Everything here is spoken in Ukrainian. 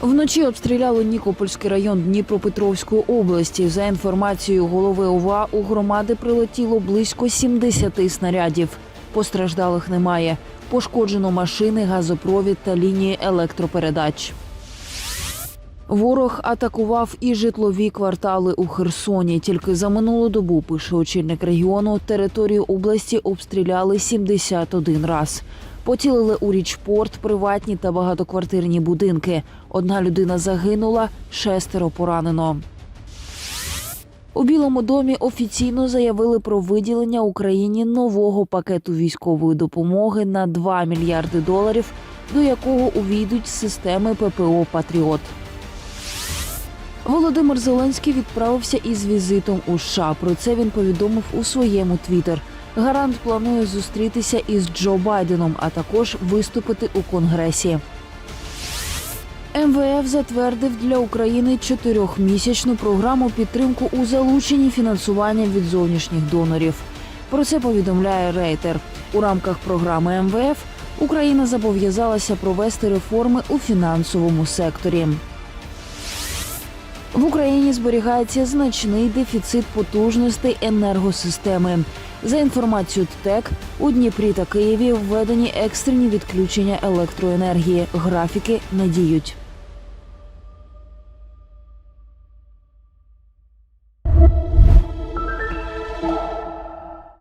Вночі обстріляли Нікопольський район Дніпропетровської області. За інформацією голови ОВА, у громади прилетіло близько 70 снарядів. Постраждалих немає. Пошкоджено машини, газопровід та лінії електропередач. Ворог атакував і житлові квартали у Херсоні. Тільки за минулу добу, пише очільник регіону, територію області обстріляли 71 раз. Поцілили у річпорт, приватні та багатоквартирні будинки. Одна людина загинула, шестеро поранено. У Білому домі офіційно заявили про виділення Україні нового пакету військової допомоги на 2 мільярди доларів, до якого увійдуть системи ППО Патріот. Володимир Зеленський відправився із візитом у США. Про це він повідомив у своєму твіттер. Гарант планує зустрітися із Джо Байденом, а також виступити у Конгресі. МВФ затвердив для України чотирьохмісячну програму підтримку у залученні фінансування від зовнішніх донорів. Про це повідомляє Рейтер. У рамках програми МВФ Україна зобов'язалася провести реформи у фінансовому секторі. В Україні зберігається значний дефіцит потужностей енергосистеми. За інформацією ТТЕК, у Дніпрі та Києві введені екстрені відключення електроенергії. Графіки не діють.